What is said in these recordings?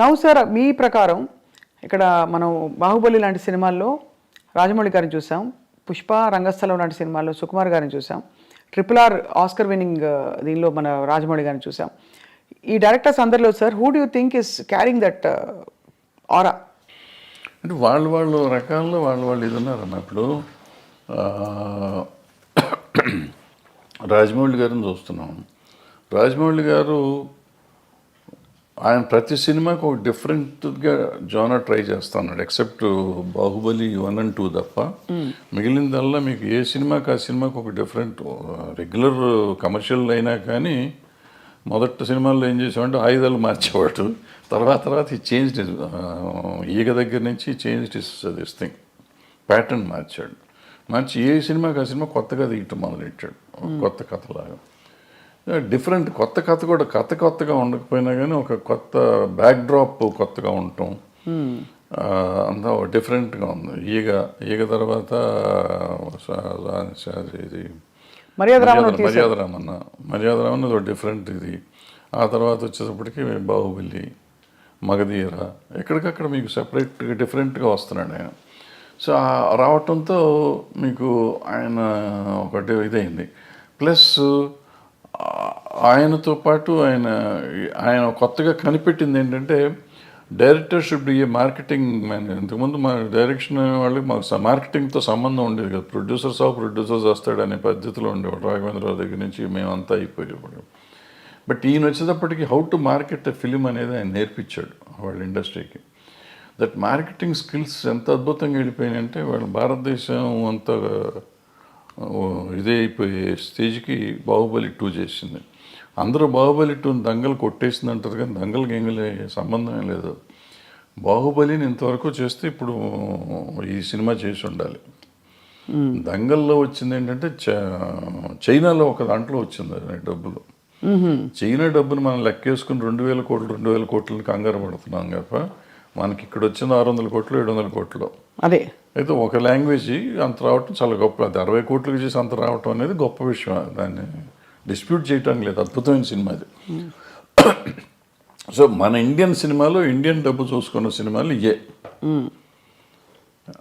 Now sir మీ ప్రకారం ఇక్కడ మనం బాహుబలి లాంటి సినిమాల్లో రాజమౌళి గారిని చూసాం పుష్ప రంగస్థలం లాంటి సినిమాల్లో సుకుమార్ గారిని చూసాం ట్రిపుల్ ఆర్ ఆస్కర్ విన్నింగ్ దీనిలో మన రాజమౌళి గారిని చూసాం. ఈ డైరెక్టర్స్ అందరిలో sir who do think is carrying that aura అంటే వాళ్ళు వాళ్ళు రకాల్లో వాళ్ళు వాళ్ళు ఇది ఉన్నారన్న ఇప్పుడు రాజమౌళి గారిని చూస్తున్నాం. రాజమౌళి గారు ఆయన ప్రతి సినిమాకి ఒక డిఫరెంట్గా జోనర్ ట్రై చేస్తున్నాడు except Baahubali one and two తప్ప. మిగిలిందల్లా మీకు ఏ సినిమాకి ఆ సినిమాకి ఒక డిఫరెంట్ రెగ్యులర్ కమర్షియల్ అయినా కానీ మొదటి సినిమాల్లో ఏం చేసామంటే ఆయుధాలు మార్చేవాడు. తర్వాత తర్వాత ఈ చేంజ్ ఈగ దగ్గర నుంచి చేంజ్ దిస్ థింగ్ ప్యాటర్న్ మార్చాడు. మార్చి ఏ సినిమాకి ఆ సినిమా కొత్తగా తీయటం మొదలెట్టాడు. కొత్త కథలాగా. డిఫరెంట్ కొత్త కథ కూడా కథ కొత్తగా ఉండకపోయినా కానీ ఒక కొత్త బ్యాక్ డ్రాప్ కొత్తగా ఉండటం. ఆ, అంతా డిఫరెంట్గా ఉంది. ఈగ ఈగ తర్వాత ఇది మర్యాద రామన్ మర్యాద మర్యాద రామన్న మర్యాద రామన్న డిఫరెంట్ ఇది. ఆ తర్వాత వచ్చేటప్పటికి బాహుబలి మగధీర ఎక్కడికక్కడ మీకు సెపరేట్గా డిఫరెంట్గా వస్తున్నాడు ఆయన. సో ఆ రావటంతో మీకు ఆయన ఒకటి ఇదైంది. ప్లస్ ఆయనతో పాటు ఆయన ఆయన కొత్తగా కనిపెట్టింది ఏంటంటే director should a marketing man. ఇంతకుముందు మా డైరెక్షన్ వాళ్ళకి మాకు మార్కెటింగ్తో సంబంధం ఉండేది కదా. ప్రొడ్యూసర్స్ ఆఫ్ ప్రొడ్యూసర్స్ వస్తాడనే పద్ధతిలో ఉండేవాడు. రాఘవేంద్రరావు దగ్గర నుంచి మేమంతా అయిపోయేవాడు బట్ ఈయన వచ్చేటప్పటికి how to market a film అనేది ఆయన నేర్పించాడు వాళ్ళ ఇండస్ట్రీకి. దట్ మార్కెటింగ్ స్కిల్స్ ఎంత అద్భుతంగా వెళ్ళిపోయినాయంటే వాళ్ళ భారతదేశం అంత ఇదే అయిపోయే స్టేజ్కి బాహుబలి టూ చేసింది. అందరూ బాహుబలి టూ దంగలు కొట్టేసింది అంటారు కానీ దంగలు గెంగలే సంబంధమే లేదు. బాహుబలిని ఇంతవరకు చేస్తే ఇప్పుడు ఈ సినిమా చేసి ఉండాలి. దంగల్లో వచ్చింది ఏంటంటే చైనాలో ఒక దాంట్లో వచ్చింది డబ్బులు. చైనా డబ్బును మనం లెక్కేసుకుని రెండు వేల కోట్లు రెండు వేల కోట్లని కంగారు పడుతున్నాం తప్ప మనకి ఇక్కడ వచ్చింది ఆరు వందల కోట్లు ఏడు వందల కోట్లు. అదే. అయితే ఒక లాంగ్వేజ్ అంత రావటం చాలా గొప్ప. అది అరవై కోట్లకి చేసి అంత రావటం అనేది గొప్ప విషయం. దాన్ని డిస్ప్యూట్ చేయటం లేదు. అద్భుతమైన సినిమా అది. సో మన ఇండియన్ సినిమాలో ఇండియన్ డబ్బు చూసుకున్న సినిమాలు ఇయే.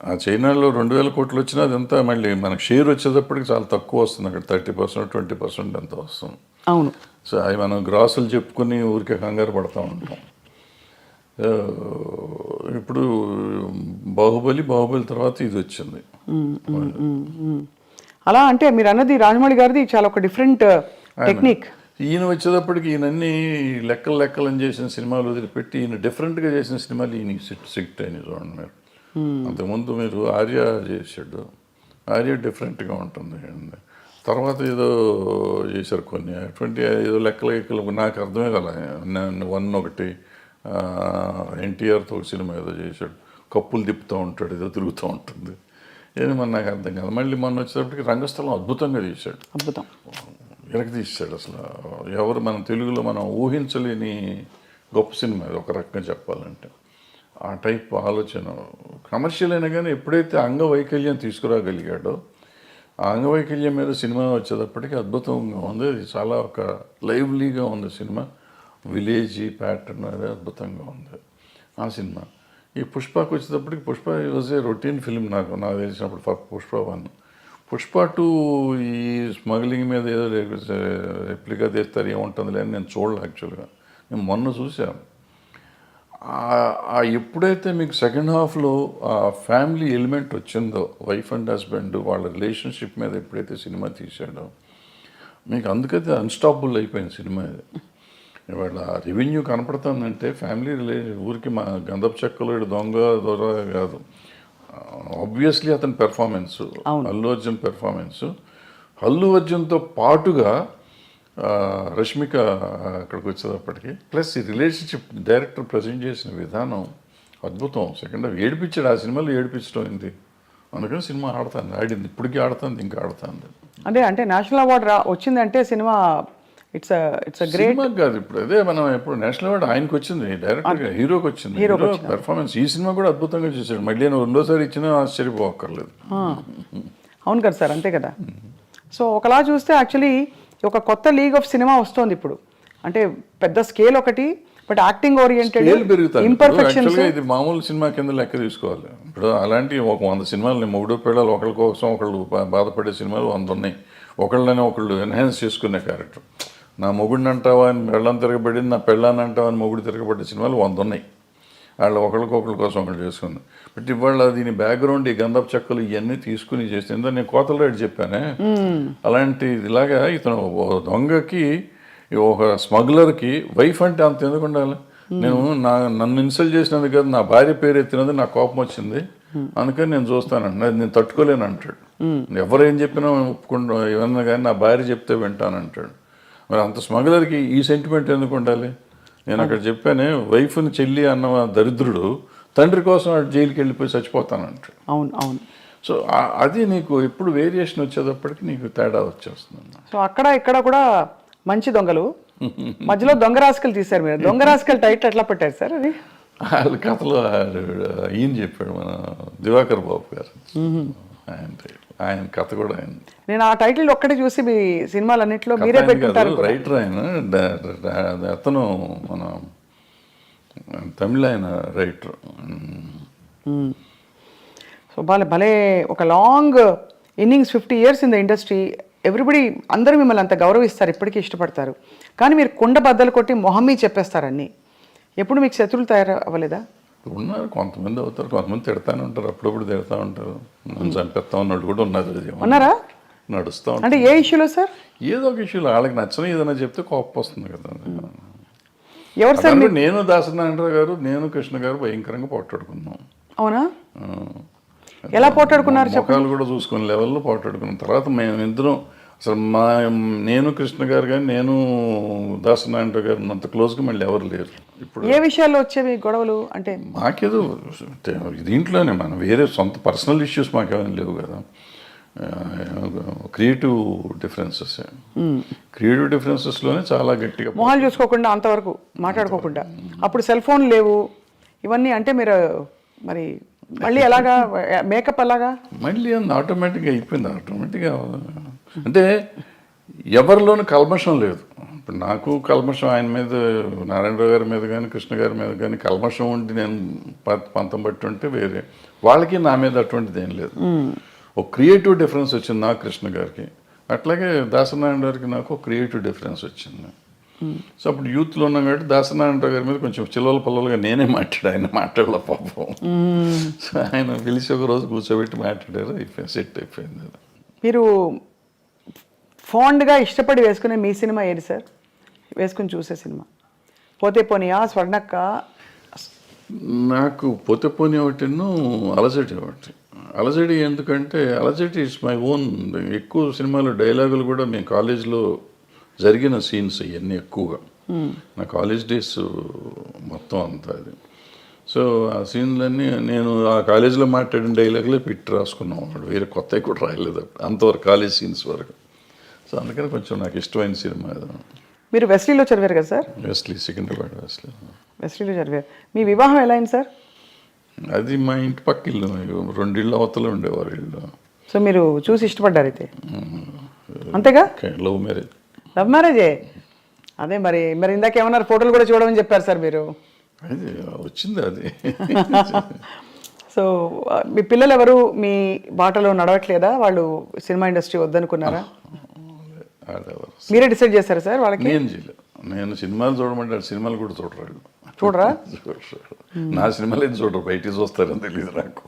ఆ చైనాలో రెండు వేల కోట్లు వచ్చినా అదంతా మళ్ళీ మనకు షేర్ వచ్చేటప్పటికి చాలా తక్కువ వస్తుంది. అక్కడ థర్టీ పర్సెంట్ ట్వంటీ పర్సెంట్ అంత వస్తుంది. అవును. సో అవి మనం గ్రాసులు చెప్పుకొని ఊరికే కంగారు పడతా ఉంటాం. ఇప్పుడు బాహుబలి బాహుబలి తర్వాత ఇది వచ్చింది. అలా అంటే మీరు అన్నది రాజమౌళి గారిది చాలా ఒక డిఫరెంట్ టెక్నిక్ ఈయన వచ్చేటప్పటికి ఈయనన్నీ లెక్కలు లెక్కలు అని చేసిన సినిమాలు వదిలిపెట్టి ఈయన డిఫరెంట్గా చేసిన సినిమాలు ఈయన సిట్ సిట్ అయినాయి చూడండి మీరు. అంతకుముందు మీరు ఆర్య చేసాడు ఆర్య డిఫరెంట్గా ఉంటుంది. తర్వాత ఏదో చేశారు కొన్ని. అటువంటి ఏదో లెక్కలు లెక్కలు నాకు అర్థమే కదా వన్ ఒకటి. ఎన్టీఆర్తో ఒక సినిమా ఏదో చేశాడు. కప్పులు తిప్పుతూ ఉంటాడు ఏదో తిరుగుతూ ఉంటుంది. ఏది మన నాకు అర్థం కాదు. మళ్ళీ మొన్న వచ్చేటప్పటికి రంగస్థలం అద్భుతంగా చేశాడు అద్భుతం. వెనక్కి తీసాడు అసలు. ఎవరు మన తెలుగులో మనం ఊహించలేని గొప్ప సినిమా ఒక రకంగా చెప్పాలంటే. ఆ టైప్ ఆలోచన. కమర్షియల్ అయినా కానీ ఎప్పుడైతే అంగవైకల్యం తీసుకురాగలిగాడో ఆ అంగవైకల్యం మీద సినిమా వచ్చేటప్పటికి అద్భుతంగా ఉంది. అది చాలా ఒక లైవ్లీగా ఉంది సినిమా. విలేజీ ప్యాటర్న్ అది అద్భుతంగా ఉంది. ఆ సినిమా. ఈ పుష్పకు వచ్చేటప్పటికి Pushpa was a routine film నాకు నాకు తెలిసినప్పుడు పుష్ప వన్. పుష్ప టూ ఈ స్మగ్లింగ్ మీద ఏదో రెప్లికా తీస్తారు ఏముంటుందిలే అని నేను చూడలే యాక్చువల్గా. నేను మొన్న చూశాను ఎప్పుడైతే మీకు సెకండ్ హాఫ్లో ఆ ఫ్యామిలీ ఎలిమెంట్ వచ్చిందో వైఫ్ అండ్ హస్బెండ్ వాళ్ళ రిలేషన్షిప్ మీద ఎప్పుడైతే సినిమా తీశాడో మీకు అందుకైతే అన్స్టాపుల్ అయిపోయింది సినిమా ఇది. ఇవాళ రెవెన్యూ కనపడుతుందంటే ఫ్యామిలీ రిలేషన్ ఊరికి మా గంధపు చెక్కలు దొంగ దొర కాదు. ఆబ్వియస్లీ అతని పెర్ఫార్మెన్స్ అల్లు అర్జున్ పెర్ఫార్మెన్స్ అల్లు అర్జున్తో పాటుగా రష్మిక అక్కడికి వచ్చేటప్పటికి ప్లస్ ఈ రిలేషన్షిప్ డైరెక్టర్ ప్రజెంట్ చేసిన విధానం అద్భుతం. సెకండ్ హాఫ్ ఏడిపించాడు ఆ సినిమాలో ఏడిపించడం అయింది అందుకని సినిమా ఆడుతుంది ఆడింది. ఇప్పటికీ ఆడుతుంది ఇంకా ఆడుతుంది. అంటే అంటే నేషనల్ అవార్డు రా వచ్చిందంటే సినిమా ఇట్స్ ఇట్స్ గ్రేట్ కాదు ఇప్పుడు. అదే మనం ఇప్పుడు నేషనల్ అవార్డు ఆయనకి వచ్చింది డైరెక్టర్గా హీరోకి వచ్చింది. హీరో పెర్ఫార్మెన్స్ ఈ సినిమా కూడా అద్భుతంగా చేశాడు. మళ్ళీ నేను రెండోసారి ఇచ్చినా ఆశ్చర్యపోక్కర్లేదు అవును కదా సార్ అంతే కదా. సో ఒకలా చూస్తే యాక్చువల్లీ ఒక కొత్త లీగ్ ఆఫ్ సినిమా వస్తోంది ఇప్పుడు. అంటే పెద్ద స్కేల్ ఒకటి బట్ యాక్టింగ్ ఓరియంటెడ్ యాక్చువల్గా ఇది మామూలు సినిమా కింద లెక్క తీసుకోవాలి. ఇప్పుడు అలాంటి ఒక వంద సినిమాలు మూడో పిల్లలు ఒకళ్ళ కోసం ఒకళ్ళు బాధపడే సినిమాలు వంద ఉన్నాయి. ఒకళ్ళని ఒకళ్ళు ఎన్హాన్స్ చేసుకునే క్యారెక్టర్ నా మొగుడిని అంటావా అని పెళ్ళం తిరగబడింది నా పెళ్ళాన్ని అంటావా అని మొగుడు తిరగబడే సినిమాలు వంద ఉన్నాయి వాళ్ళు ఒకళ్ళకొకళ్ళ కోసం ఒకళ్ళు చేసుకుంది. బట్ ఇవాళ దీని బ్యాక్గ్రౌండ్ ఈ గంధపు చెక్కలు ఇవన్నీ తీసుకుని చేస్తే ఎందుకంటే నేను కోతల రేటు చెప్పానే అలాంటి ఇలాగా ఇతను దొంగకి ఒక స్మగ్లర్కి వైఫ్ అంటే అంత ఎందుకు ఉండాలి? నేను నా నన్ను ఇన్సల్ట్ చేసినందుకు కాదు నా భార్య పేరు ఎత్తినది నాకు కోపం వచ్చింది. అందుకని నేను చూస్తానండి అది నేను తట్టుకోలేను అంటాడు. ఎవరు ఏం చెప్పినా ఒప్పుకుంటా ఏమన్నా కానీ నా భార్య చెప్తే వింటాను అంటాడు. మరి అంత స్మగ్లర్కి ఈ సెంటిమెంట్ ఎందుకు ఉండాలి? నేను అక్కడ చెప్పానే వైఫ్ని చెల్లి అన్న దరిద్రుడు తండ్రి కోసం జైలుకి వెళ్ళిపోయి చచ్చిపోతానంటాడు. అవును అవును. సో అది నీకు ఎప్పుడు వేరియేషన్ వచ్చేటప్పటికి నీకు తేడా వచ్చేస్తుంది సో అక్కడ ఇక్కడ కూడా మంచి దొంగలు. మధ్యలో దొంగ రాసుకలు తీశారు మీరు. దొంగ రాసుకల్ టైటిల్ ఎట్లా పెట్టారు సార్ అది? వాళ్ళ కథలో ఈయన చెప్పాడు మన దివాకర్ బాబు గారు. ఆయన ఆయన కథ కూడా ఆయన. నేను ఆ టైటిల్ ఒక్కటే చూసి మీ సినిమాలన్నింటిలో మీరే పెట్టుంటారు రైటర్ ఆయన అతను మన తమిళ ఆయన రైటర్. సో భలే భలే ఒక long innings fifty years in the industry. Everybody అందరూ మిమ్మల్ని అంత గౌరవిస్తారు ఇప్పటికీ ఇష్టపడతారు. కానీ మీరు కుండ బద్దలు కొట్టి మొహమ్మీ చెప్పేస్తారు అన్నీ. ఎప్పుడు మీకు శత్రువులు తయారు అవ్వలేదా ఉన్నారు కొంతమంది అవుతారు కొంతమంది తిడతానే ఉంటారు అప్పుడప్పుడు తిడతా ఉంటారు. నన్ను చంపేస్తా ఉన్నట్టు కూడా ఉన్నది అది. ఉన్నారా? నడుస్తూ ఉంటారు అంటే ఏ ఇష్యూలో సార్? ఏదో ఒక ఇష్యూలో వాళ్ళకి నచ్చని ఏదైనా చెప్తే కోపం వస్తుంది కదా. ఎవరు సార్ నేను దాసనారాయణరావు గారు నేను కృష్ణ గారు భయంకరంగా పోట్లాడుకున్నాం. అవునా? ఎలా పోటాడుకున్నారు ముఖాలు కూడా చూసుకునే లెవెల్లో పోటాడుకున్నాం తర్వాత మేము ఇద్దరం అసలు మా నేను కృష్ణ గారు కానీ నేను దాసనారాయణరావు గారు అంత క్లోజ్గా మళ్ళీ ఎవరు లేరు. ఇప్పుడు ఏ విషయాల్లో వచ్చేవి గొడవలు? అంటే మాకేదో దీంట్లోనే మనం వేరే సొంత పర్సనల్ ఇష్యూస్ మాకేమైనా లేవు కదా. Creative differences. క్రియేటివ్ డిఫరెన్సెస్లోనే చాలా గట్టిగా మొహాలు చూసుకోకుండా అంతవరకు మాట్లాడుకోకుండా. అప్పుడు సెల్ ఫోన్ లేవు. ఇవన్నీ అంటే మీరు మరి మళ్ళీ ఎలాగా మేకప్ ఎలాగా? మళ్ళీ ఆటోమేటిక్గా అయిపోయింది. ఆటోమేటిక్గా అంటే ఎవరిలోనూ కల్మషం లేదు. ఇప్పుడు నాకు కల్మషం ఆయన మీద నారాయణరావు గారి మీద కానీ కృష్ణ గారి మీద కానీ కల్మషం ఉండి నేను పంతం బట్టి ఉంటే వేరే. వాళ్ళకి నా మీద అటువంటిది ఏం లేదు. ఒక క్రియేటివ్ డిఫరెన్స్ వచ్చింది నాకు కృష్ణ గారికి. అట్లాగే దాసనారాయణ గారికి నాకు ఒక క్రియేటివ్ డిఫరెన్స్ వచ్చింది. సో అప్పుడు యూత్లో ఉన్నాం కాబట్టి దాసనారాయణరావు గారి మీద కొంచెం చిల్లల పల్లలుగా నేనే మాట్లాడు ఆయన మాట్లాడలే పాపం. సో ఆయన పిలిచి ఒక రోజు కూర్చోబెట్టి మాట్లాడారు అయిపోయింది సెట్ అయిపోయింది మీరు ఫాండ్గా ఇష్టపడి వేసుకునే మీ సినిమా ఏది సార్? వేసుకుని చూసే సినిమా. పోతే పోనీయా స్వర్ణక్క నాకు పోతే పోనీ ఒకటిను అలజడి ఒకటి. అలజడి ఎందుకంటే అలజడి ఇట్స్ మై ఓన్ ఎక్కువ సినిమాలు డైలాగులు కూడా మేము కాలేజ్లో జరిగిన సీన్స్ ఇవన్నీ ఎక్కువగా. నా కాలేజ్ డేస్ మొత్తం అంతా అది. సో ఆ సీన్లన్నీ నేను ఆ కాలేజీలో మాట్లాడిన డైలాగులే పెట్టి రాసుకున్నాం వేరే కొత్తవి కూడా రాయలేదు. అంతవరకు కాలేజ్ సీన్స్ వరకు. సో అందుకని కొంచెం నాకు ఇష్టమైన సినిమా మీరు వెస్లీలో చదివారు కదా సార్? Wesley Secunderabad Wesley. వెస్లీలో చదివారు. మీ వివాహం ఎలా అయింది సార్? అది మా ఇంటి పక్క ఇల్లు రెండు ఇళ్ళు అవతల ఉండేవారు ఇల్లు సో మీరు చూసి ఇష్టపడ్డారు అయితే? అంతేగా? Love marriage. లవ్ మ్యారేజే? అదే మరి మరి ఇందాక ఏమన్నారు ఫోటోలు కూడా చూడమని చెప్పారు సార్ మీరు? అది వచ్చింది అది. సో మీ పిల్లలు ఎవరు? మీ బాటలో నడవట్లేదా? వాళ్ళు సినిమా ఇండస్ట్రీ వద్దనుకున్నారా? మీరే డిసైడ్ చేశారా సార్ వాళ్ళకి? నేను చేయలేదు నేను సినిమాలు చూడమంటే సినిమాలు కూడా చూడరా? చూడరు. నా సినిమాలు ఏం చూడరు. బయటికి చూస్తారని తెలియదు నాకు.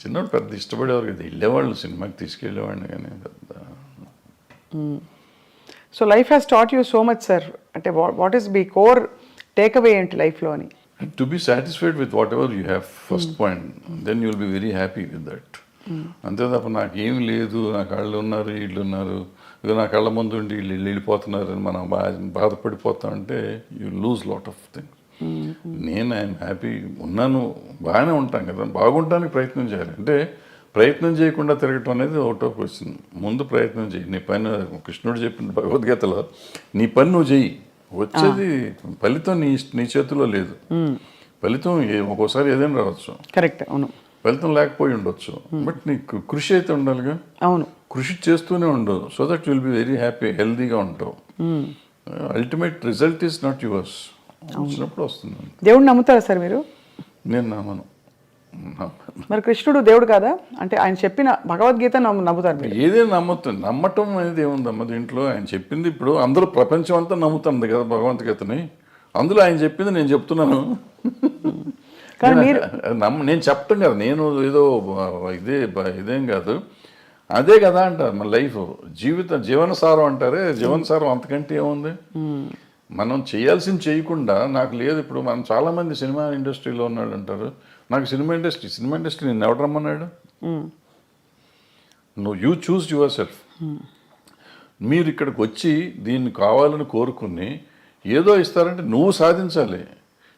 చిన్నప్పుడు పెద్ద ఇష్టపడేవారు కదా. వెళ్ళేవాళ్ళు సినిమాకి తీసుకెళ్ళేవాడిని కానీ. పెద్ద so life has taught you so much sir. అంటే what is be core take away ఏంటి లైఫ్లో అని to be satisfied with whatever you have first point then you will be very happy with that. అంతే తప్ప నాకేం లేదు. నా కళ్ళు ఉన్నారు వీళ్ళు ఉన్నారు ఇక నా కళ్ళ ముందు ఉండి వీళ్ళు వీళ్ళు వెళ్ళిపోతున్నారు అని మనం బా బాధపడిపోతాం అంటే you lose lot of things. నేను ఐఎమ్ హ్యాపీ ఉన్నాను బాగానే ఉంటాం కదా బాగుంటానికి ప్రయత్నం చేయాలి. అంటే ప్రయత్నం చేయకుండా తిరగటం అనేది ఆఫ్ వచ్చింది ముందు ప్రయత్నం చేయి. నీ పని కృష్ణుడు చెప్పిన భగవద్గీతలో నీ పని నువ్వు చెయ్యి. వచ్చేది ఫలితం నీ నీ చేతిలో లేదు. ఫలితం ఒక్కోసారి ఏదైనా రావచ్చు. కరెక్ట్ అవును. ఫలితం లేకపోయి ఉండొచ్చు. బట్ నీకు కృషి అయితే ఉండాలిగా? అవును. కృషి చేస్తూనే ఉండు so that will be very happy హెల్దీగా ఉంటావు. Ultimate result is not yours వచ్చినప్పుడు వస్తుంది. దేవుడిని నమ్ముతారా సార్ మీరు? నేను నమ్మను. మరి కృష్ణుడు దేవుడు కాదా? అంటే ఆయన చెప్పిన భగవద్గీత నమ్ము- నమ్ముతారు ఏదైనా నమ్ముతుంది నమ్మటం అనేది ఏముందమ్మా దీంట్లో? ఆయన చెప్పింది ఇప్పుడు అందరూ ప్రపంచం అంతా నమ్ముతుంది కదా భగవంతుగీతని అందులో ఆయన చెప్పింది నేను చెప్తున్నాను. కానీ నేను- మీరు నమ్మ నేను చెప్పటం కదా. నేను ఏదో ఇదే ఇదేం కాదు. అదే కదా అంటారు. మన లైఫ్ జీవిత జీవనసారం అంటారే. జీవనసారం అంతకంటే ఏముంది? మనం చేయాల్సింది చేయకుండా నాకు లేదు ఇప్పుడు మనం చాలా మంది సినిమా ఇండస్ట్రీలో ఉన్నాడు అంటారు. నాకు సినిమా ఇండస్ట్రీ సినిమా ఇండస్ట్రీ నేను ఎవడు రమ్మన్నాడు? మ్మ్. నువ్వు యూ చూస్ యువర్ సెల్ఫ్ మీరు ఇక్కడికి వచ్చి దీన్ని కావాలని కోరుకుని ఏదో ఇస్తారంటే నువ్వు సాధించాలి.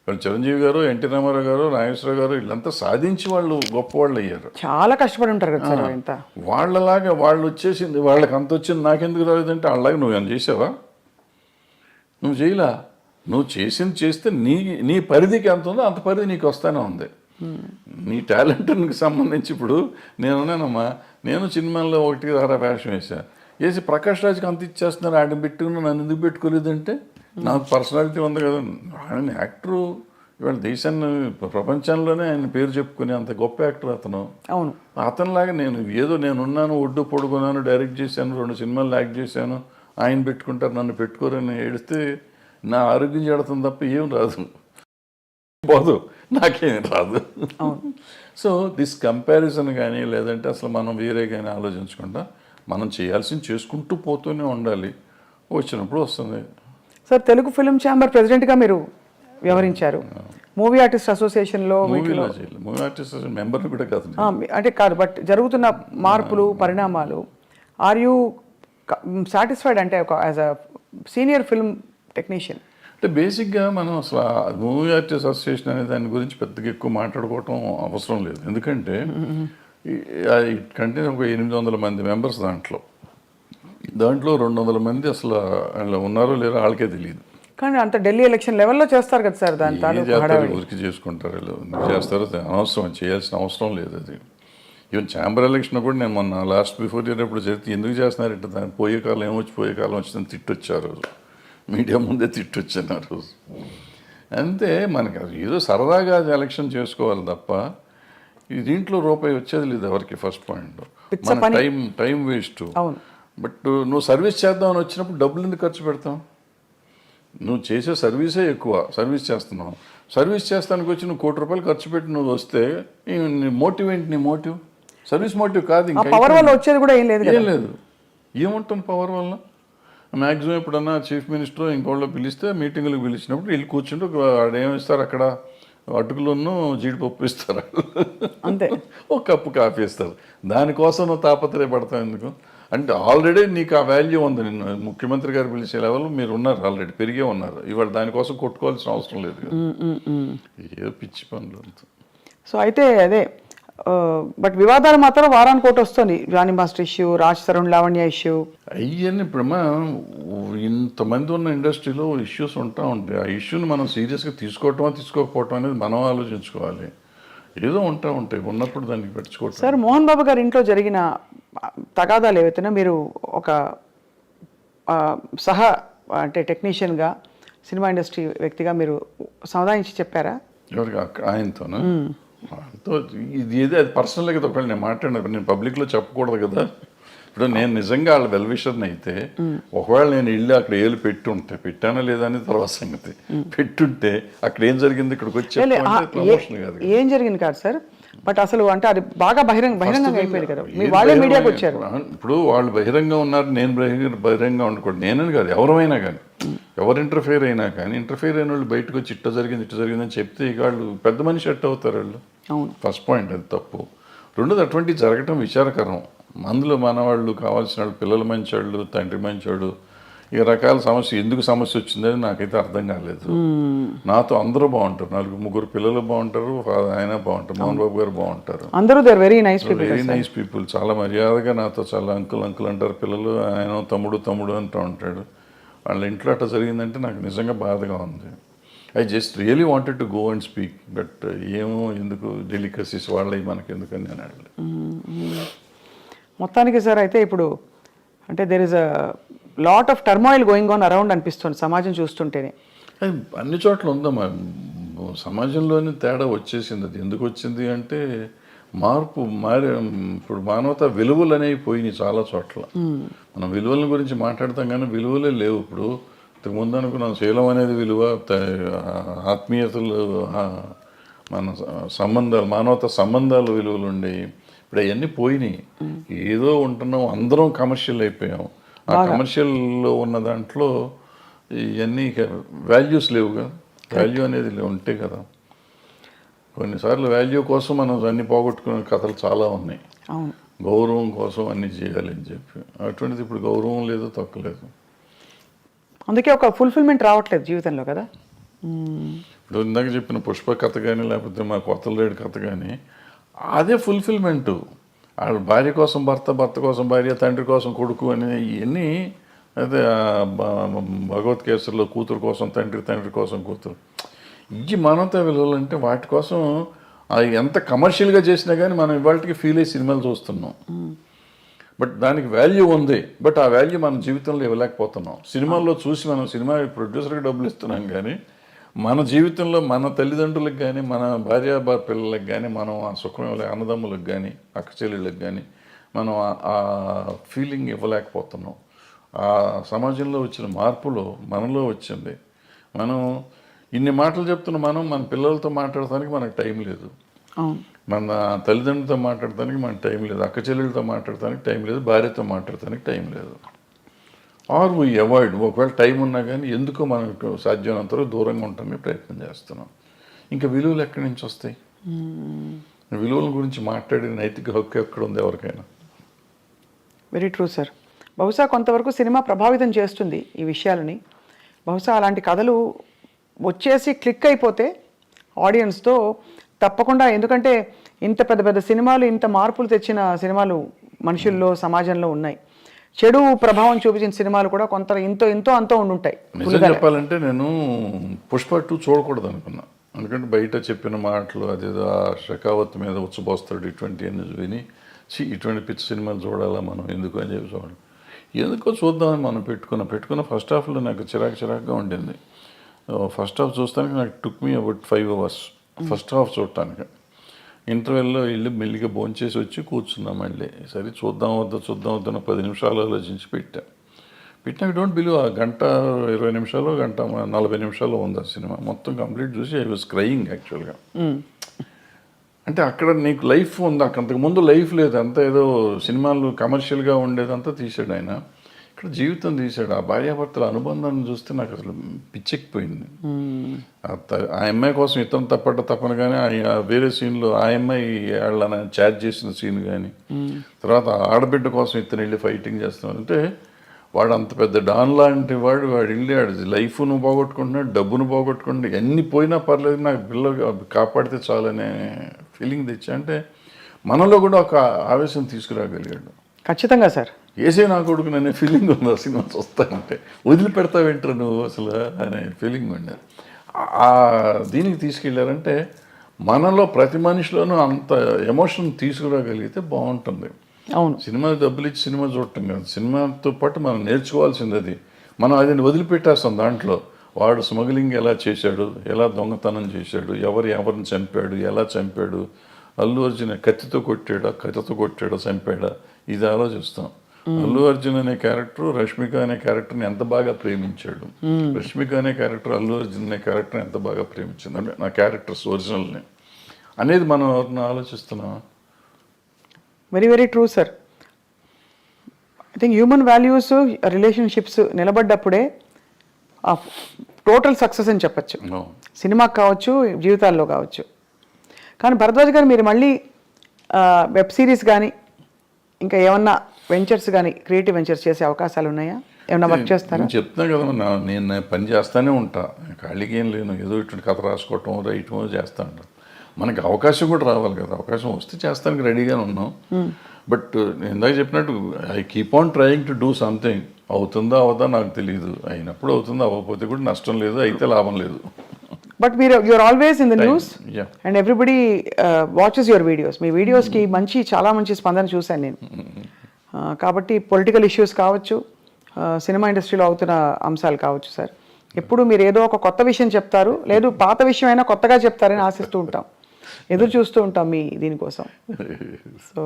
ఇప్పుడు చిరంజీవి గారు ఎన్టీ రామారావు గారు నాగేశ్వరరావు గారు వీళ్ళంతా సాధించి వాళ్ళు గొప్పవాళ్ళు అయ్యారు. చాలా కష్టపడి ఉంటారు కదా వాళ్ళలాగా వాళ్ళు వచ్చేసింది వాళ్ళకి అంత వచ్చింది నాకెందుకు రాలేదంటే వాళ్ళలాగా నువ్వు ఏమైనా చేసావా? నువ్వు చేయలా? నువ్వు చేసింది చేస్తే నీ నీ పరిధికి ఎంత ఉందో అంత పరిధి నీకు వస్తానే ఉంది. నీ టాలెంట్కి సంబంధించి ఇప్పుడు నేనున్నానమ్మా నేను సినిమాల్లో ఒకటి అర వేషం వేసా వేసి ప్రకాష్ రాజ్కి అంత ఇచ్చేస్తున్నారు ఆడిని పెట్టుకుని నన్ను ఎందుకు పెట్టుకోలేదంటే? నాకు పర్సనాలిటీ ఉంది కదా. ఆయన యాక్టరు ఇవాళ దేశాన్ని ప్రపంచంలోనే ఆయన పేరు చెప్పుకునే అంత గొప్ప యాక్టర్ అతను. అవును. అతనిలాగా నేను ఏదో నేను ఉన్నాను ఒడ్డు పొడుగున్నాను డైరెక్ట్ చేశాను రెండు సినిమాలు యాక్ట్ చేశాను ఆయన పెట్టుకుంటారు నన్ను పెట్టుకోరని ఏడిస్తే నా ఆరోగ్యం చెడుతుంది తప్ప ఏం రాదు. పోదు. నాకేం రాదు. సో దిస్ కంపారిజన్ కానీ లేదంటే అసలు మనం వేరే కానీ ఆలోచించకుండా మనం చేయాల్సింది చేసుకుంటూ పోతూనే ఉండాలి. వచ్చినప్పుడు వస్తుంది. సార్ తెలుగు ఫిల్మ్ ఛాంబర్ ప్రెసిడెంట్గా మీరు వ్యవహరించారు. మూవీ ఆర్టిస్ట్ అసోసియేషన్లో మూవీ ఆర్టిస్ట్ మెంబర్ని కూడా కాదు అంటే కాదు బట్ జరుగుతున్న మార్పులు పరిణామాలు ఆర్ యూ సాటిస్ఫైడ్ అంటే ఒక as a senior film technician? అంటే బేసిక్గా మనం అసలు మూవీ ఆర్టిస్ట్ అసోసియేషన్ అనే దాని గురించి పెద్దగా ఎక్కువ మాట్లాడుకోవటం అవసరం లేదు. ఎందుకంటే కంటే ఒక ఎనిమిది వందల మంది మెంబర్స్ దాంట్లో. దాంట్లో రెండు వందల మంది అసలు వాళ్ళు ఉన్నారో లేరో వాళ్ళకే తెలియదు కానీ అంత ఢిల్లీ ఎలక్షన్ లెవెల్లో చేస్తారు కదా సార్ దాని ఊరికి చేసుకుంటారు చేస్తారో? అనవసరం. చేయాల్సిన అవసరం లేదు అది. ఈవెన్ ఛాంబర్ ఎలక్షన్ కూడా నేను మొన్న లాస్ట్ బిఫోర్ ఇయర్ ఎప్పుడు జరిగితే ఎందుకు చేస్తున్నారు ఇట్లా దాని పోయే కాలం ఏమొచ్చి పోయే కాలం వచ్చిందని తిట్టొచ్చారు మీడియా ముందే తిట్టొచ్చాను ఆ రోజు. అంతే మనకి అది ఏదో సరదాగా ఎలక్షన్ చేసుకోవాలి తప్ప దీంట్లో రూపాయి వచ్చేది లేదు ఎవరికి ఫస్ట్ పాయింట్ మన. Time time waste. అవును. బట్ నువ్వు సర్వీస్ చేద్దామని వచ్చినప్పుడు డబ్బులు ఎందుకు ఖర్చు పెడతావు? నువ్వు చేసే సర్వీసే ఎక్కువ సర్వీస్ చేస్తున్నావు. సర్వీస్ చేస్తానికి వచ్చి నువ్వు కోటి రూపాయలు ఖర్చు పెట్టి నువ్వు వస్తే నీ మోటివ్ ఏంటి నీ మోటివ్? సర్వీస్ మోటివ్ కాదు ఇంకా పవర్ వల్ల వచ్చేది కూడా ఏం లేదు ఏం లేదు. ఏముంటుంది పవర్ వల్ల? మ్యాక్సిమం ఎప్పుడన్నా చీఫ్ మినిస్టర్ ఇంకోళ్ళు పిలిస్తే మీటింగులకు పిలిచినప్పుడు వీళ్ళు కూర్చుంటే ఏమిస్తారు అక్కడ? అటుకులను జీడిపప్పు ఇస్తారు. అంతే. ఒక కప్పు కాఫీ ఇస్తారు. దానికోసం నువ్వు తాపత్రయపడతావు ఎందుకు? అంటే ఆల్రెడీ నీకు ఆ వాల్యూ ఉంది. నిన్ను ముఖ్యమంత్రి గారు పిలిచే లెవెల్ మీరు ఉన్నారు. ఆల్రెడీ పెరిగే ఉన్నారు. ఇవాళ దానికోసం కొట్టుకోవాల్సిన అవసరం లేదు ఏదో పిచ్చి పనులు సో అయితే అదే బట్ వివాదాలు మాత్రం వారానికి ఒకటి వస్తుంది. Rani master issue Raj Tarun Lavanya issue అయ్యని ఇప్పుడు ఇంతమంది ఉన్న ఇండస్ట్రీలో ఇష్యూస్ ఉంటా ఉంటాయి. ఆ ఇష్యూని మనం సీరియస్గా తీసుకోవటమా తీసుకోకపోవటం అనేది మనం ఆలోచించుకోవాలి. ఏదో ఉంటా ఉంటాయి. ఉన్నప్పుడు దానికి పెట్టుకోవటం. సార్ మోహన్ బాబు గారి ఇంట్లో జరిగిన తగాదాలు ఏవైతేనే మీరు ఒక సహా అంటే టెక్నీషియన్గా సినిమా ఇండస్ట్రీ వ్యక్తిగా మీరు సమాధానించి చెప్పారా? ఆయనతోనా? ఆయనతో ఇది ఏదో? అది పర్సనల్గా కదా ఒకవేళ నేను మాట్లాడిన నేను పబ్లిక్లో చెప్పకూడదు కదా. ఇప్పుడు నేను నిజంగా వాళ్ళ వెల్విషర్ని అయితే ఒకవేళ నేను ఇల్లు అక్కడ ఏళ్ళు పెట్టుంటే పెట్టానా లేదా అనేది తర్వాత సంగతి. పెట్టుంటే అక్కడ ఏం జరిగింది? ఇక్కడికి వచ్చి ఏం జరిగింది కాదు సార్? బట్ అసలు అంటే అది బాగా బహిరంగ బహిరంగంగా అయిపోయింది కదా. మీ వాళ్ళే మీడియాకి వచ్చారు. ఇప్పుడు వాళ్ళు బహిరంగ ఉన్నారు నేను బహిరంగ బహిరంగ ఉండకూడదు నేనని కాదు ఎవరైనా కానీ. ఎవరు ఇంటర్ఫేర్ అయినా కానీ ఇంటర్ఫేర్ అయిన వాళ్ళు బయటకు వచ్చి ఇట్ట జరిగింది ఇట్ట జరిగిందని చెప్తే ఇక వాళ్ళు పెద్ద మనిషి ఎట్ట అవుతారు వాళ్ళు. అవును. ఫస్ట్ పాయింట్ అది తప్పు. రెండోది అటువంటి జరగటం విచారకరం. అందులో మనవాళ్ళు కావాల్సిన వాళ్ళు పిల్లలు మంచోళ్ళు తండ్రి మంచోడు ఈ రకాల సమస్య ఎందుకు సమస్య వచ్చిందని నాకైతే అర్థం కాలేదు. నాతో అందరూ బాగుంటారు. నలుగురు ముగ్గురు పిల్లలు బాగుంటారు. ఆయన బాగుంటారు. మోహన్ బాబు గారు బాగుంటారు. అందరూ they're very nice people very nice people చాలా మర్యాదగా నాతో చాలా అంకుల్ అంకుల్ అంటారు పిల్లలు. ఆయన తమ్ముడు తమ్ముడు అంటూ ఉంటాడు. వాళ్ళ ఇంట్లో అట్లా జరిగిందంటే నాకు నిజంగా బాధగా ఉంది. I just really wanted to go and speak but ఏమో ఎందుకు డెలికసీస్ వాళ్ళవి మనకి ఎందుకని నేను అడగలేదు మొత్తానికి సార్ అయితే ఇప్పుడు అంటే there is a lot of turmoil going on around అనిపిస్తుంది సమాజం చూస్తుంటేనే. అన్ని చోట్ల ఉందమ్మా సమాజంలోని తేడా వచ్చేసింది అది. ఎందుకు వచ్చింది అంటే మార్పు మారి ఇప్పుడు మానవత విలువలు అనేవి పోయినాయి చాలా చోట్ల. మనం విలువల గురించి మాట్లాడతాం కానీ విలువలే లేవు ఇప్పుడు. ఇంతకు ముందు అనుకున్నాం శీలం అనేది విలువ ఆత్మీయతలు మన సంబంధాలు మానవత సంబంధాలు విలువలు ఉండేవి. ఇప్పుడు అవన్నీ పోయినాయి. ఏదో ఉంటున్నాం అందరం కమర్షియల్ అయిపోయాం. కమర్షియల్లో ఉన్న దాంట్లో ఇవన్నీ వాల్యూస్ లేవుగా. వాల్యూ అనేది ఉంటే కదా. కొన్నిసార్లు వాల్యూ కోసం మనం అన్ని పోగొట్టుకునే కథలు చాలా ఉన్నాయి. గౌరవం కోసం అన్ని చేయాలి అని చెప్పి. అటువంటిది ఇప్పుడు గౌరవం లేదు తక్కువలేదు అందుకే ఒక ఫుల్ఫిల్మెంట్ రావట్లేదు జీవితంలో కదా. ఇప్పుడు ఇందాక చెప్పిన పుష్ప కథ కానీ లేకపోతే మా కొత్త లేడు కథ కానీ అదే ఫుల్ఫిల్మెంట్ వాళ్ళ భార్య కోసం భర్త భర్త కోసం భార్య తండ్రి కోసం కొడుకు అని ఇవన్నీ అయితే భగవత్ కేసుల్లో కూతురు కోసం తండ్రి తండ్రి కోసం కూతురు. ఇవి మానవతా విలువలు అంటే వాటి కోసం అది ఎంత కమర్షియల్గా చేసినా కానీ మనం ఇవాళకి ఫీల్ అయ్యి సినిమాలు చూస్తున్నాం. బట్ దానికి వాల్యూ ఉంది. బట్ ఆ వాల్యూ మన జీవితంలో ఇవ్వలేకపోతున్నాం. సినిమాల్లో చూసి మనం సినిమా ప్రొడ్యూసర్కి డబ్బులు ఇస్తున్నాం కానీ మన జీవితంలో మన తల్లిదండ్రులకు కానీ మన భార్య పిల్లలకు కానీ మనం ఆ సుఖం ఇవ్వలే అన్నదమ్ములకు కానీ అక్క చెల్లెళ్ళకి కానీ మనం ఆ- ఫీలింగ్ ఇవ్వలేకపోతున్నాం. ఆ సమాజంలో వచ్చిన మార్పులో మనలో వచ్చింది. మనం ఇన్ని మాటలు చెప్తున్న మనం మన పిల్లలతో మాట్లాడటానికి మనకు టైం లేదు. మన తల్లిదండ్రులతో మాట్లాడటానికి మనకు టైం లేదు. అక్క చెల్లెలతో మాట్లాడటానికి టైం లేదు. భార్యతో మాట్లాడటానికి టైం లేదు. ఆర్ వీ అవాయిడ్ ఒకవేళ టైం ఉన్నా కానీ ఎందుకో మనకు సాధ్యమైనంత వరకు దూరంగా ఉండటానికి ప్రయత్నం చేస్తున్నాం. ఇంకా విలువలు ఎక్కడి నుంచి వస్తాయి? విలువల గురించి మాట్లాడే నైతిక హక్కు ఎక్కడ ఉంది ఎవరికైనా? వెరీ ట్రూ సార్ బహుశా కొంతవరకు సినిమా ప్రభావితం చేస్తుంది ఈ విషయాలని. బహుశా అలాంటి కథలు వచ్చేసి క్లిక్ అయిపోతే ఆడియన్స్తో తప్పకుండా ఎందుకంటే ఇంత పెద్ద పెద్ద సినిమాలు ఇంత మార్పులు తెచ్చిన సినిమాలు మనుషుల్లో సమాజంలో ఉన్నాయి. చెడు ప్రభావం చూపించిన సినిమాలు కూడా కొంత ఇంతో ఇంతో అంతో ఉండుంటాయి. నిజం చెప్పాలంటే నేను పుష్ప టూ చూడకూడదు అనుకున్నా ఎందుకంటే బయట చెప్పిన మాటలు అదేదో ఆ షకావత్ మీద ఉచ్చబోస్తాడు ఇటువంటి అన్ని విని ఛీ ఇటువంటి పిచ్చి సినిమాలు చూడాలా మనం? ఎందుకు అని చెప్పి చూడండి ఎందుకో చూద్దామని మనం పెట్టుకున్న. పెట్టుకున్న ఫస్ట్ హాఫ్లో నాకు చిరాకు చిరాకుగా ఉండింది. ఫస్ట్ హాఫ్ చూస్తానికి నాకు took me about five hours first half చూడటానికి. ఇంటర్వెల్లో వెళ్ళి మెల్లిగా భోంచేసి వచ్చి కూర్చున్నాం మళ్ళీ. సరే చూద్దాం వద్దా చూద్దాం వద్దా పది నిమిషాలు ఆలోచించి పెట్టా. పెట్టినాక డోంట్ బిలీవ్ ఆ గంట ఇరవై నిమిషాలు గంట నలభై నిమిషాలు ఉంది ఆ సినిమా. మొత్తం కంప్లీట్ చూసి ఐ వాజ్ క్రయింగ్ యాక్చువల్గా అంటే అక్కడ నీకు లైఫ్ ఉంది. అక్కడ అంతకుముందు లైఫ్ లేదు. అంతా ఏదో సినిమాలు కమర్షియల్గా ఉండేదంతా తీసాడు ఆయన. ఇక్కడ జీవితం తీశాడు. ఆ భార్యాభర్తల అనుబంధాన్ని చూస్తే నాకు అసలు పిచ్చెక్కిపోయింది. ఆ అమ్మాయి కోసం ఇతను తప్పట తప్పను కానీ ఆ వేరే సీన్లో ఆ అమ్మాయి వాళ్ళని చాట్ చేసిన సీన్ కానీ తర్వాత ఆడబిడ్డ కోసం ఇతను వెళ్ళి ఫైటింగ్ చేస్తున్నాడు. అంటే వాడు అంత పెద్ద డాన్ లాంటి వాడు వాడు వెళ్ళి వాడి లైఫ్ను పోగొట్టుకుంటున్నాడు డబ్బును పోగొట్టుకుంటున్నాడు ఎన్ని పోయినా పర్లేదు నాకు పిల్ల కాపాడితే చాలనే ఫీలింగ్ తెచ్చా. అంటే మనలో కూడా ఒక ఆవేశం తీసుకురాగలిగాడు. ఖచ్చితంగా సార్. ఏసే నా కొడుకు అనే ఫీలింగ్ ఉంది? ఆ సినిమా చూస్తానంటే వదిలిపెడతావేంటారు నువ్వు అసలు? అనే ఫీలింగ్ ఉండేది ఆ దీనికి తీసుకెళ్ళారంటే మనలో ప్రతి మనిషిలోనూ అంత ఎమోషన్ తీసుకురాగలిగితే బాగుంటుంది. అవును. సినిమా డబ్బులు ఇచ్చి సినిమా చూడటం కాదు. సినిమాతో పాటు మనం నేర్చుకోవాల్సింది అది. మనం అది వదిలిపెట్టేస్తాం దాంట్లో. వాడు స్మగ్లింగ్ ఎలా చేశాడు? ఎలా దొంగతనం చేశాడు? ఎవరు ఎవరిని చంపాడు? ఎలా చంపాడు? అల్లు అర్జున్ కత్తితో కొట్టాడా? కత్తితో కొట్టాడా? చంపాడా? ఇది ఆలోచిస్తాం. అల్లు అర్జున్ అనే క్యారెక్టర్ రష్మిక అనే క్యారెక్టర్ని ఎంత బాగా ప్రేమించాడు. రష్మిక అనే క్యారెక్టర్ అల్లు అర్జున్ అనే క్యారెక్టర్ ఎంత బాగా ప్రేమించింది? అంటే నా క్యారెక్టర్స్ ఒరిజినల్ని. అనేది మనం ఎవరిని ఆలోచిస్తున్నాం? Very very true sir I think human values relationships నిలబడ్డప్పుడే total success అని చెప్పచ్చు. సినిమాకి కావచ్చు జీవితాల్లో కావచ్చు. కానీ భరద్వాజ్ గారు మీరు మళ్ళీ వెబ్ సిరీస్ కానీ ఇంకా ఏమన్నా వెంచర్స్ కానీ క్రియేటివ్ వెంచర్స్ చేసే అవకాశాలు ఉన్నాయా? ఏమన్నా వర్క్ చేస్తారా? నేను చెప్తున్నా కదా నేను పని చేస్తానే ఉంటా. ఖాళీగా ఏం లేను ఏదో ఇటువంటి కథ రాసుకోవటం రైటం చేస్తా ఉంటాను మనకి అవకాశం కూడా రావాలి కదా. అవకాశం వస్తే చేస్తానికి రెడీగానే ఉన్నాం. బట్ నేను ఇందాక చెప్పినట్టు I keep on trying to do something అవుతుందా అవదా నాకు తెలియదు అయినప్పుడు అవుతుందా అవ్వకపోతే కూడా నష్టం లేదు అయితే లాభం లేదు. బట్ మీరు you're always in the news. And everybody watches your videos మీ వీడియోస్కి మంచి చాలా మంచి స్పందన చూశాను నేను. కాబట్టి పొలిటికల్ ఇష్యూస్ కావచ్చు సినిమా ఇండస్ట్రీలో అవుతున్న అంశాలు కావచ్చు సార్ ఎప్పుడు మీరు ఏదో ఒక కొత్త విషయం చెప్తారు లేదు పాత విషయం అయినా కొత్తగా చెప్తారని ఆశిస్తూ ఉంటాం. ఎదురు చూస్తూ ఉంటాం మీ దీనికోసం. సో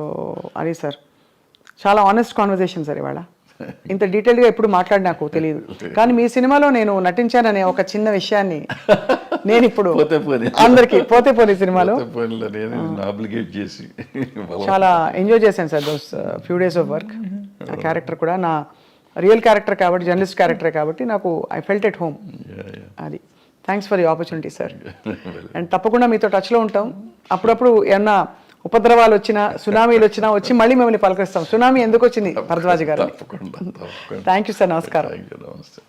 అది సార్ చాలా ఆనెస్ట్ కాన్వర్జేషన్ సార్ ఇవాళ. ఇంత డీటెయిల్గా ఎప్పుడు మాట్లాడి నాకు తెలియదు కానీ మీ సినిమాలో నేను నటించాననే ఒక చిన్న విషయాన్ని నేను ఇప్పుడు పోతే పోనీ. అందరికి పోతే పోనీ సినిమాలో. నేను చేసి చాలా ఎంజాయ్ చేశాను sir those few days of work ఆ క్యారెక్టర్ కూడా నా రియల్ క్యారెక్టర్ కాబట్టి జర్నలిస్ట్ క్యారెక్టర్ కాబట్టి నాకు ఐ ఫెల్ట్ ఎట్ హోమ్. అది. Thanks for the opportunity sir and తప్పకుండా మీతో టచ్లో ఉంటాం. అప్పుడప్పుడు ఏమన్నా ఉపద్రవాలు వచ్చినా సునామీలు వచ్చినా వచ్చి మళ్ళీ మిమ్మల్ని పలకరిస్తాం. సునామీ ఎందుకు వచ్చింది? భరద్వాజ్ గారు థ్యాంక్ యూ సార్ నమస్కారం. నమస్తే.